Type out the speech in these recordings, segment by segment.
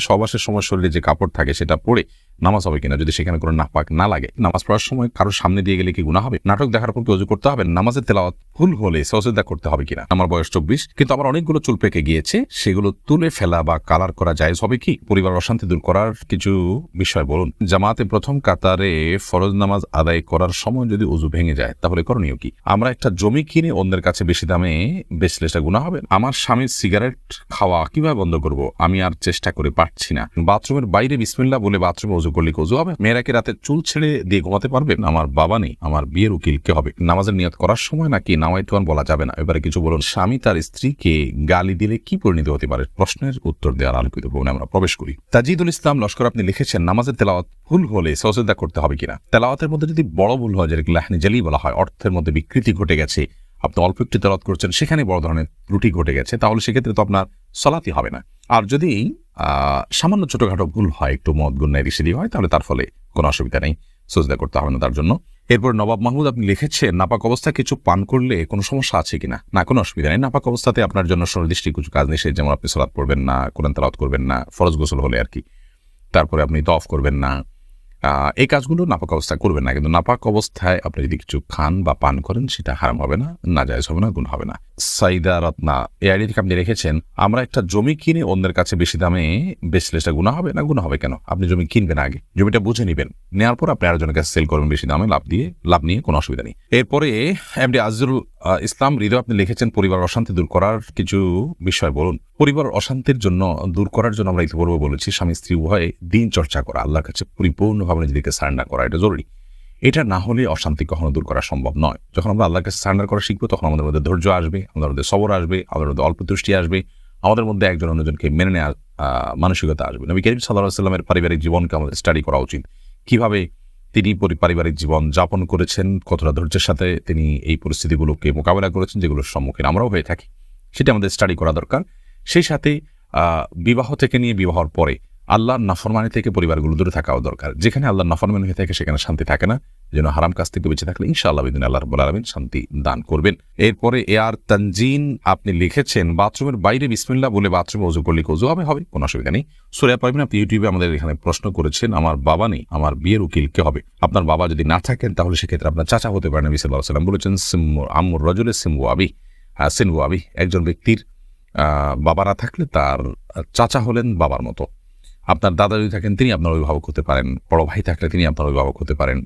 সবাসের সময় শরীরে যে কাপড় থাকে সেটা পরে নামাজ হবে কিনা, যদি সেখানে কোনো নাপাক না লাগে। নামাজ পড়ার সময় কারোর সামনে দিয়ে গেলে কি গুণা হবে? নাটক দেখার পর অজু করতে হবে? নামাজের তেলাওয়াত ভুল হলে সহজেদা করতে হবে কিনা? আমার বয়স চব্বিশ, কিন্তু আমার অনেকগুলো চুল পেকে গিয়েছে, সেগুলো তুলে ফেলা বা কালার করা জায়েজ হবে কি? পরিবার অশান্তি দূর করার কিছু বিষয় বলুন। জামাতে প্রথম কাতারে ফরজ নামাজ আদায় করার সময় যদি উজু ভেঙে যায়, তাহলে করণীয় কি? আমরা একটা জমি কিনে অন্যের কাছে বেশি দামে বেচলে সেটা গুণা হবে? আমার স্বামীর সিগারেট খাওয়া কীভাবে বন্ধ করব? আমি আর চেষ্টা করে পারছি না। বাথরুমের বাইরে বিসমিল্লা বলে বাথরুমে উজু করলে কি উজু হবে? মেয়েরা কি রাতে চুল ছেড়ে দিয়ে ঘুমাতে পারবেন আমার বাবা নেই, আমার বিয়ের উকিল কে হবে। নামাজের নিয়ত করার সময় নাকি নামাইতুয়ান বলা যাবে না। এবারে কিছু বলুন, স্বামী তার স্ত্রীকে গালি দিলে কি পরিণত হতে পারে? প্রশ্নের উত্তর দেওয়ার আলোকিত ভবনে আমরা প্রবেশ করি। তাজিদুল ইসলাম লস্কর, আপনি লিখেছেন, নামাজের তেলাওয়াত ভুল হলে সহজেদা করতে হবে কিনা? তেলাওয়াতের মধ্যে যদি বড় ভুল হয়, যেটাকে লাহনি জালি বলা হয়, অর্থের মধ্যে বিকৃতি ঘটে গেছে আপনি অল্প একটু তেলাওয়াত করছেন, সেখানে বড় ধরনের ত্রুটি ঘটে গেছে, তাহলে সেক্ষেত্রে তো আপনার সলাতি হবে না। আর যদি সামান্য ছোটোখাটো ভুল হয়, একটু মদ, গুন্নায় রিসিদি হয়, তাহলে তার ফলে কোনো অসুবিধা নেই, সজদা করতে হবে না তার জন্য। এরপর নবাব মাহমুদ আপনি লিখেছেন, নাপাক অবস্থায় কিছু পান করলে কোনো সমস্যা আছে কিনা? না, কোনো অসুবিধা নেই। নাপাক অবস্থাতে আপনার জন্য সুনির্দিষ্ট কিছু কাজ নিষেধ, যেমন আপনি সলাৎ পড়বেন না, কোরআন তালাত করবেন না, ফরজ গোসল হলে আর কি। তারপরে আপনি দফ করবেন না এই কাজগুলো নাপাক অবস্থায় করবেন না। কিন্তু নাপাক অবস্থায় আপনি যদি কিছু খান বা পান করেন সেটা হারাম হবে না না জায়জ হবে না গুণ হবে না। সাইদা রত্না এই আইডি থেকে আপনি রেখেছেন আমরা একটা জমি কিনে অন্যের কাছে বেশি দামে বেচলে সেটা গুণা হবে না গুণা হবে কেন? আপনি জমি কিনবেন আগে জমিটা বুঝে নেবেন। নেওয়ার পর আপনি আরেকজনের কাছে সেল করবেন বেশি দামে লাভ দিয়ে লাভ নিয়ে কোনো অসুবিধা নেই। এরপরে এমডি আজিজুল আহ, ইসলাম হৃদয় আপনি লিখেছেন পরিবার অশান্তি দূর করার কিছু বিষয় বলুন। পরিবার অশান্তির জন্য দূর করার জন্য আমরা ইতিপূর্বে বলেছি, স্বামী স্ত্রী উভয়ে দিন চর্চা করা, আল্লাহর কাছে পরিপূর্ণভাবে নিজেদেরকে সারেন্ডার করা, এটা জরুরি। এটা না হলে অশান্তি কখনো দূর করা সম্ভব নয়। যখন আমরা আল্লাহর কাছে সারেন্ডার করা শিখব, তখন আমাদের মধ্যে ধৈর্য আসবে, আমাদের মধ্যে সবর আসবে, আমাদের মধ্যে অল্প তুষ্টি আসবে, আমাদের মধ্যে একজন অন্যজনকে মেনে নেওয়ার মানসিকতা আসবে। নবী করিম সাল্লাহ সাল্লামের পারিবারিক জীবনকে আমাদের স্টাডি করা উচিত। কীভাবে তিনি পরি- পারিবারিক জীবন যাপন করেছেন, কতটা ধৈর্যের সাথে তিনি এই পরিস্থিতিগুলোকে মোকাবেলা করেছেন, যেগুলোর সম্মুখীন আমরাও হয়ে থাকি। সেটা আমাদের স্টাডি করা দরকার। সেই সাথে বিবাহ থেকে নিয়ে বিবাহর পরে আল্লাহর নাফরমানি থেকে পরিবারগুলো দূরে থাকাও দরকার। যেখানে আল্লাহর নাফরমানি হয়ে থাকে, সেখানে শান্তি থাকে না। যেন হারাম কাজ থেকে বেঁচে থাকলে ইনশাআল্লাহ বিদিন আল্লাহ রব্বুল আলমিন শান্তি দান করবেন। এরপরে এ আর তানজিন আপনি লিখেছেন, বাথরুমের বাইরে বিসমিল্লা বলে বাথরুমে উজু করলে উজু হবে? হবে, কোনো অসুবিধা নেই। সুরিয়া পারবেন আপনি ইউটিউবে আমাদের এখানে প্রশ্ন করেছেন, আমার বাবা নেই, আমার বিয়ের উকিল কে হবে। আপনার বাবা যদি না থাকেন, তাহলে সেক্ষেত্রে আপনার চাচা হতে পারেন নবী সাল্লাহ সাল্লাম বলেছেন, সিম্মু আম্মুর রজলে সিম্বু আবি। হ্যাঁ সিনবু আবি। একজন ব্যক্তির বাবা না থাকলে তার চাচা হলেন বাবার মতো। আপনার দাদা যদি থাকেন, তিনি আপনার অভিভাবক হতে পারেন। বড় ভাই থাকলে তিনি আপনার অভিভাবক হতে পারেন।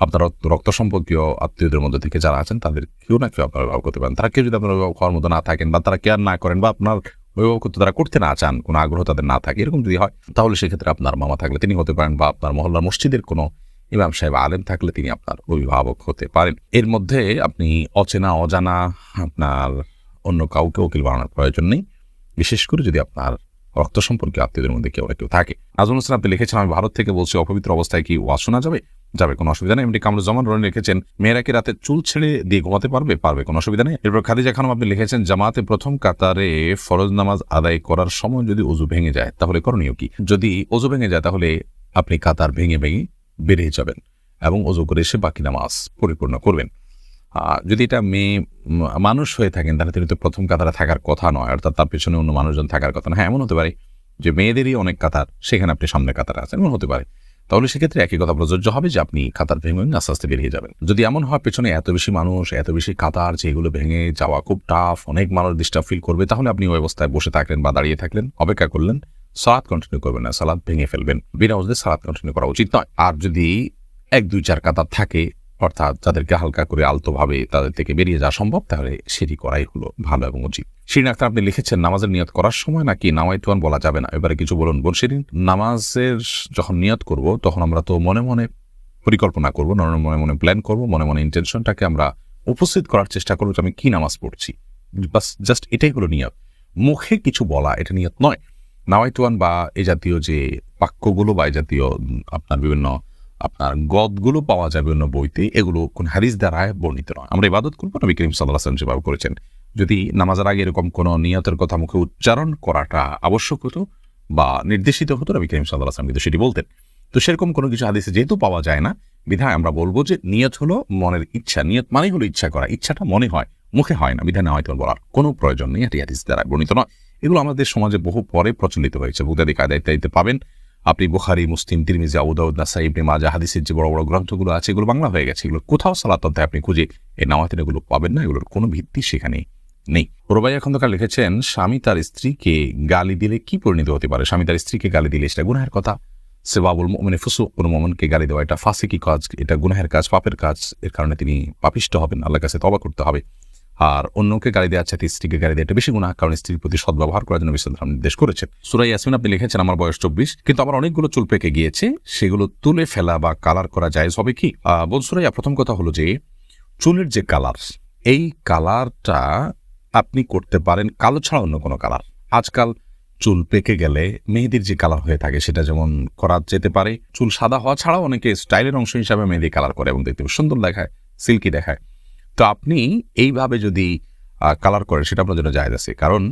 আপনার রক্ত- সম্পর্কীয় আত্মীয়দের মধ্যে থেকে যারা আছেন, তাদের কেউ না কেউ আপনার অভিভাবক হতে পারেন। তারা কেউ যদি আপনার অভিভাবক হওয়ার মতো না থাকেন বা তারা কেয়ার না করেন বা আপনার অভিভাবকত্ব তারা করতে না চান, কোনো আগ্রহ তাদের না থাকে, এরকম যদি হয়, তাহলে সেক্ষেত্রে আপনার মামা থাকলে তিনি হতে পারেন বা আপনার মহল্লার মসজিদের কোনো ইমাম সাহেব, আলেম থাকলে তিনি আপনার অভিভাবক হতে পারেন। এর মধ্যে আপনি অচেনা, অজানা, আপনার অন্য কাউকে উকিল বানানোর প্রয়োজন নেই। বিশেষ করে যদি আপনার রক্ত সম্পর্কে আত্মীয়দের মধ্যে কেউ কেউ থাকে। নাজমুল হোসেন আপনি লিখেছেন, আমি ভারত থেকে বলছি, অপবিত্র অবস্থায় কি ওয়াজ শোনা যাবে? যাবে, কোনো অসুবিধা নেই। এমনি কামরুজ্জামান রনি লিখেছেন, মেয়েরা কি রাতে চুল ছেড়ে দিয়ে ঘুমাতে পারবে? পারবে, কোনো অসুবিধা নেই। এরপর খাদিজা খানম আপনি লিখেছেন, জামাতে প্রথম কাতারে ফরজ নামাজ আদায় করার সময় যদি উজু ভেঙে যায়, তাহলে করণীয় কি? যদি উজু ভেঙে যায়, তাহলে আপনি কাতার ভেঙে ভেঙে বেরিয়ে যাবেন এবং অজু করে এসে বাকি নামাজ পরিপূর্ণ করবেন। যদি এটা মেয়ে মানুষ হয়ে থাকেন, তাহলে তিনি তো প্রথম কাতারে থাকার কথা নয়, অর্থাৎ তার পেছনে অন্য মানুষজন থাকার কথা না হ্যাঁ এমন হতে পারে যে মেয়েদেরই অনেক কাতার, সেখানে আপনি সামনে কাতারে আছেন, এমন হতে পারে। তাহলে সেক্ষেত্রে একই কথা প্রযোজ্য হবে যে আপনি কাতার ভেঙে আস্তে আস্তে বেরিয়ে যাবেন। যদি এমন হয় পেছনে এত বেশি মানুষ, এত বেশি কাতার যে এগুলো ভেঙে যাওয়া খুব টাফ অনেক মানুষ ডিস্টার্ব ফিল করবে, তাহলে আপনি ওই অবস্থায় বসে থাকলেন বা দাঁড়িয়ে থাকলেন, অপেক্ষা করলেন, সালাদ কন্টিনিউ করবেন না, সালাদ ভেঙে ফেলবেন। বিনা ওজনে সালাদ কন্টিনিউ করা উচিত নয়। আর যদি এক, দুই, চার কাতার থাকে অর্থাৎ যাদেরকে হালকা করে আলতোভাবে তাদের থেকে বেরিয়ে যাওয়া সম্ভব, তাহলে সেটি করাই হলো ভালো এবং উচিত। শিরিন আক্তার, আপনি লিখেছেন, নামাজের নিয়ত করার সময় নাকি নামাইতুয়ান বলা যাবে না? এবারে কিছু বলুন। বোন শিরিন, নামাজের যখন নিয়ত করব, তখন আমরা তো মনে মনে পরিকল্পনা করব, মনে মনে প্ল্যান করব, মনে মনে ইন্টেনশনটাকে আমরা উপস্থিত করার চেষ্টা করব যে আমি কি নামাজ পড়ছি। বাস জাস্ট এটাই হলো নিয়ত। মুখে কিছু বলা, এটা নিয়ত নয়। নাওয়াইতুয়ান বা এ জাতীয় যে বাক্যগুলো বা এ জাতীয় আপনার বিভিন্ন আপনার গদগুলো পাওয়া যায় বিভিন্ন বইতে। এগুলো কোন হারিস দ্বারায় বর্ণিত নয়। আমরা ইবাদত করব, নবী করিম সাল্লাহ আসলাম যেভাবে করেছেন। যদি নামাজের আগে এরকম কোনো নিয়তের কথা মুখে উচ্চারণ করাটা আবশ্যক হতো বা নির্দেশিত হতো, নবী করিম সাল্লাহ আসলাম কিন্তু সেটি বলতেন। তো সেরকম কোনো কিছু হাদিসে যেহেতু পাওয়া যায় না, বিধায় আমরা বলব যে নিয়ত হলো মনের ইচ্ছা। নিয়ত মানেই হলো ইচ্ছা করা। ইচ্ছাটা মনে হয়, মুখে হয় না, বিধায় না হয়তো বলার কোনো প্রয়োজন নেই, এটি হাদিস দ্বারা বর্ণিত নয়। এগুলো আমাদের সমাজে বহু পরে প্রচলিত হয়েছে। বুদাদি কায়দা ইত্যাদিতে পাবেন। আপনি বুখারি, মুসলিম, তিরমিজি আউদাউদ নাসাই, ইবনে মাজা হাদিসের যে বড় বড় গ্রন্থগুলো আছে, এগুলো বাংলা হয়ে গেছে। এগুলো কোথাও সালাত অধ্যায় আপনি খুঁজে এই নামাতের এগুলো পাবেন না, এগুলোর কোনো ভিত্তি সেখানে নেই। রোবাইয়া খন্দকার লিখেছেন, স্বামী তার স্ত্রীকে গালি দিলে কি পরিণত হতে পারে? স্বামী তার স্ত্রীকে গালি দিলে সেটা গুনাহের কথা। সেবাবুল মানে ফুসু কোনো মমনকে গালি দেওয়া এটা ফাঁসিকি কাজ? এটা গুনাহের কাজ, পাপের কাজ। এর কারণে তিনি পাপিষ্ট হবেন, আল্লাহর কাছে তবা করতে হবে। আর অন্যকে গালি দেওয়ার চাইতে স্ত্রীকে গালি দেওয়া বেশি গুণা কারণ স্ত্রীর প্রতি সদ্ব্যবহার করার জন্য বিশ্বধাম নির্দেশ করেছেন সুরাই ইয়াসমিন আপনি লিখেছেন, আমার বয়স চব্বিশ, কিন্তু আমার অনেকগুলো চুল পেকে গিয়েছে, সেগুলো তুলে ফেলা বা কালার করা যায় হবে কি? বোন সুরাইয়া, প্রথম কথা হলো যে, চুলের যে কালার এই কালারটা আপনি করতে পারেন কালো ছাড়া অন্য কোনো কালার আজকাল চুল পেকে গেলে মেহেদির যে কালার হয়ে থাকে, সেটা যেমন করা যেতে পারে, চুল সাদা হওয়া ছাড়াও অনেকে স্টাইলের অংশ হিসাবে মেহেদি কালার করে এবং দেখতে সুন্দর দেখায় সিল্কি দেখায়। তো আপনি এইভাবে যদি কালার করেন, সেটা আপনার জন্য জায়গা আছে। কারণ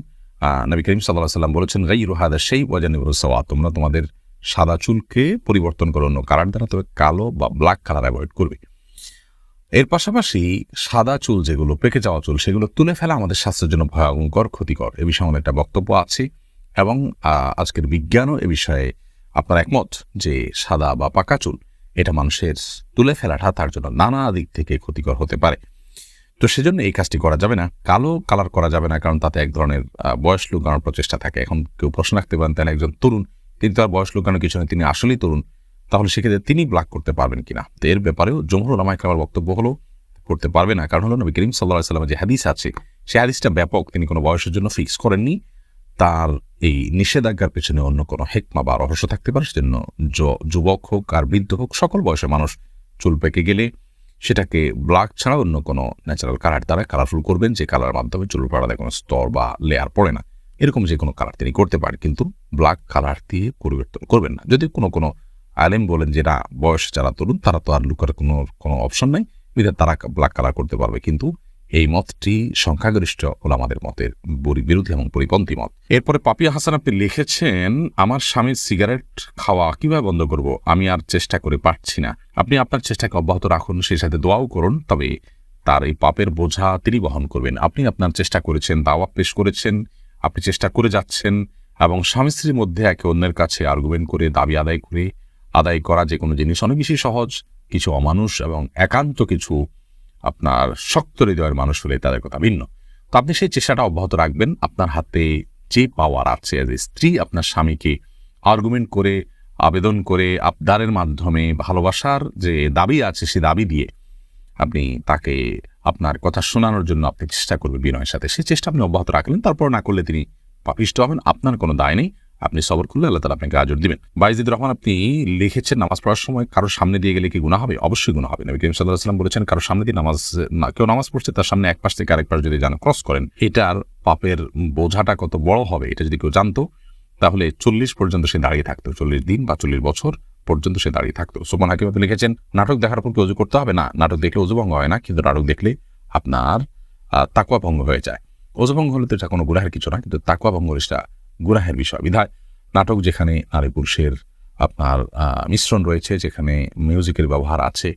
নবী করিম সাল্লাহ সাল্লাম বলেছেন গাই রুহাদা সেই ওয়াজানিবুর সওয়া তোমরা তোমাদের সাদা চুলকে পরিবর্তন করো, অন্য কালার দ্বারা তবে কালো বা ব্ল্যাক কালার অ্যাভয়েড করবে। এর পাশাপাশি সাদা চুল যেগুলো, পেকে যাওয়া চুল, সেগুলো তুলে ফেলা আমাদের স্বাস্থ্যের জন্য ভয়ঙ্কর, ক্ষতিকর। এ বিষয়ে আমাদের একটা বক্তব্য আছে এবং আজকের বিজ্ঞানও এ বিষয়ে আপনার একমত যে সাদা বা পাকা চুল, এটা মানুষের তুলে ফেলাটা তার জন্য নানা দিক থেকে ক্ষতিকর হতে পারে। তো সেজন্য এই কাজটি করা যাবে না। কালো কালার করা যাবে না, কারণ তাতে এক ধরনের বয়স লুকানোর প্রচেষ্টা থাকে। এখন কেউ প্রশ্ন রাখতে পারেন, তাহলে একজন তরুণ তিনি তার বয়স লুকানোর কিছু তিনি আসলেই তরুণ, তাহলে সেক্ষেত্রে তিনি ব্লাক করতে পারবেন কিনা? তো এর ব্যাপারেও জমহুর ওলামা আমার বক্তব্য হলো, করতে পারবে না। কারণ হলো নবী করিম সাল্লাহ সাল্লামের যে হাদিস আছে সেই হাদিসটা ব্যাপক। তিনি কোনো বয়সের জন্য ফিক্স করেননি। তার এই নিষেধাজ্ঞার পেছনে অন্য কোনো হেকমা বা রহস্য থাকতে পারে। সেজন্য যুবক হোক আর বৃদ্ধ হোক, সকল বয়সের মানুষ চুল পেকে গেলে সেটাকে ব্ল্যাক ছাড়া অন্য কোনো ন্যাচারাল কালার দ্বারা কালারফুল করবেন, যে কালার মাধ্যমে চুল পাড়াতে কোনো স্তর বা লেয়ার পড়ে না। এরকম যে কোনো কালার তিনি করতে পারেন, কিন্তু ব্ল্যাক কালার দিয়ে পরিবর্তন করবেন না। যদি কোনো কোনো আলেম বলেন যে, না, বয়স যারা তরুণ, তারা তো আর লুকার কোনো কোনো অপশন নাই। বিধায় তারা ব্ল্যাক কালার করতে পারবে। কিন্তু এই মতটি সংখ্যাগরিষ্ঠ হলো আমাদের মতের বরি- বিরোধী এবং পরিপন্থী মত। এরপরে পাপিয়া হাসান আপনি লিখেছেন, আমার স্বামীর সিগারেট খাওয়া কীভাবে বন্ধ করব? আমি আর চেষ্টা করে পারছি না। আপনি আপনার চেষ্টাকে অব্যাহত রাখুন, সেই সাথে দোয়াও করুন, তবে তার এই পাপের বোঝা তিনি বহন করবেন। আপনি আপনার চেষ্টা করেছেন দাওয়া পেশ করেছেন, আপনি চেষ্টা করে যাচ্ছেন এবং স্বামী স্ত্রীর মধ্যে একে অন্যের কাছে আর্গুমেন্ট করে, দাবি আদায় করে, আদায় করা যে কোনো জিনিস অনেক বেশি সহজ, কিছু অমানুষ এবং একান্ত কিছু আপনার শক্ত হৃদয়ের মানুষ হলে তাদের কথা ভিন্ন। তো আপনি সেই চেষ্টাটা অব্যাহত রাখবেন। আপনার হাতে যে পাওয়ার আছে অ্যাজ এ স্ত্রী আপনার স্বামীকে আর্গুমেন্ট করে, আবেদন করে, আবদারের মাধ্যমে ভালোবাসার যে দাবি আছে সে দাবি দিয়ে আপনি তাকে আপনার কথা শোনানোর জন্য আপনি চেষ্টা করবেন বিনয়ের সাথে। সেই চেষ্টা আপনি অব্যাহত রাখলেন। তারপর না করলে তিনি পাপিষ্ট হবেন। আপনার কোনো দায় নেই। আপনি সবর করলে আল্লাহ তালা আপনাকে আজর দিবেন। বাইজিদ রহমান আপনি লিখেছেন নামাজ পড়ার সময় কারোর সামনে দিয়ে গেলে কি গুণা হবে? অবশ্যই গুণা হবে। নবী করিম সাল্লাহ বলেছেন কারোর সামনে দিয়ে নামাজ না কেউ নামাজ পড়ছে তার সামনে এক পাশ থেকে আরেক পাশ যদি যান ক্রস করেন এটার পাপের বোঝাটা কত বড় হবে এটা যদি কেউ জানতো তাহলে চল্লিশ পর্যন্ত সে দাঁড়িয়ে থাকতো। চল্লিশ দিন বা চল্লিশ বছর পর্যন্ত সে দাঁড়িয়ে থাকতো। সোমান হাকিম আপনি লিখেছেন নাটক দেখার পর কি অজু করতে হবে? না নাটক দেখলে অজু ভঙ্গ হয় না কিন্তু নাটক দেখলে আপনার আহ, তাকওয়া ভঙ্গ হয়ে যায়। অজু ভঙ্গ হলে তো এটা কোনো গুনাহের কিছু না কিন্তু তাকুয়া ভঙ্গ এটা গুনাহের বিষয়, বিধায় নাটক যেখানে নারী পুরুষের আপনার মিশ্রণ রয়েছে, যেখানে মিউজিকের ব্যবহার আছে,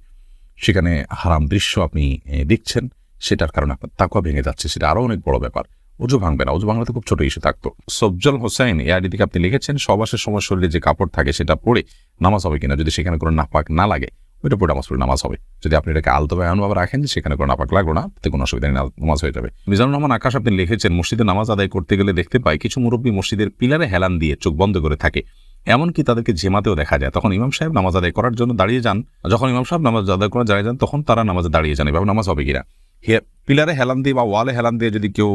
সেখানে হারাম দৃশ্য আপনি দেখছেন, সেটার কারণে আপনার তাকুয়া ভেঙে যাচ্ছে, সেটা আরও অনেক বড় ব্যাপার। অজু ভাঙবে না অজু ভাঙলে তো খুব ছোট ইস্যু থাকতো। সবজল হোসেন এ আইডি থেকে আপনি লিখেছেন সবাসের সময় শরীরে যে কাপড় থাকে সেটা পরে নামাজ হবে কিনা, যদি সেখানে কোনো নাপাক না লাগে। ওইটা পরে নামাজ পড়ে নামাজ হবে। যদি আপনি এটাকে আলতো বা এমনভাবে রাখেন যে সেখানে কোনো নাপাক লাগল না, তাতে কোনো অসুবিধা নেই, নামাজ হয়ে যাবে। মিজানুর রহমান আকাশ আপনি লিখেছেন, মসজিদে নামাজ আদায় করতে গেলে দেখতে পাই কিছু মুরব্বী মসজিদের পিলারে হেলান দিয়ে চোখ বন্ধ করে থাকে। এমনকি তাদেরকে জেমাতেও দেখা যায়। তখন ইমাম সাহেব নামাজ আদায় করার জন্য দাঁড়িয়ে যান। যখন ইমাম সাহেব নামাজ আদায় করার দাঁড়িয়ে যান, তখন তারা নামাজে দাঁড়িয়ে যান। এভাবে নামাজ হবে কিনা? পিলারে হেলান দিয়ে বা ওয়ালে হেলান দিয়ে যদি কেউ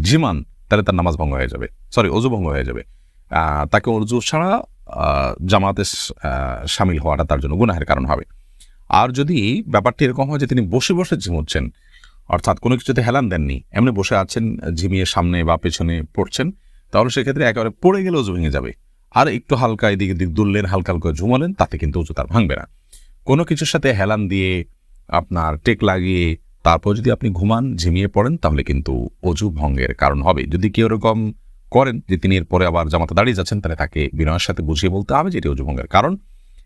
জিমান, তাহলে তার নামাজ ভঙ্গ হয়ে যাবে। সরি, অজু ভঙ্গ হয়ে যাবে। তাকে অজু ছাড়া জামাতে সামিল হওয়াটা তার জন্য গুনাহের কারণ হবে। আর যদি ব্যাপারটি এরকম হয় যে তিনি বসে বসে ঝিমুচ্ছেন, অর্থাৎ কোনো কিছুতে হেলান দেননি, এমনি বসে আছেন, ঝিমিয়ে সামনে বা পেছনে পড়ছেন, তাহলে সেক্ষেত্রে একেবারে পড়ে গেলে অজু ভেঙে যাবে। আর একটু হালকা এদিকে দিক দুললেন, হালকা হালকা ঝুমালেন, তাতে কিন্তু অজু তার ভাঙবে না। কোনো কিছুর সাথে হেলান দিয়ে আপনার টেক লাগিয়ে তারপর যদি আপনি ঘুমান, ঝিমিয়ে পড়েন, তাহলে কিন্তু অজু ভঙ্গের কারণ হবে। যদি কেউ এরকম করেন যে তিনি এরপরে আবার জামাতে দাঁড়িয়ে যাচ্ছেন, তাহলে তাকে বিনয়ের সাথে বুঝিয়ে বলতে হবে যে এটি অজু ভঙ্গের কারণ।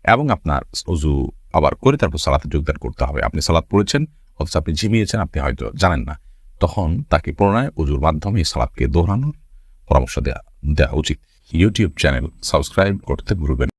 এবং আপনার অজু আবার করে তারপর সালাতে যোগদান করতে হবে। আপনি সালাদ পড়েছেন, অথচ আপনি ঝিমিয়েছেন, আপনি হয়তো জানেন না। তখন তাকে পুনরায় অজুর মাধ্যমে সালাদকে দোহরানোর পরামর্শ দেওয়া দেওয়া উচিত। ইউটিউব চ্যানেল সাবস্ক্রাইব করতে ভুলবেন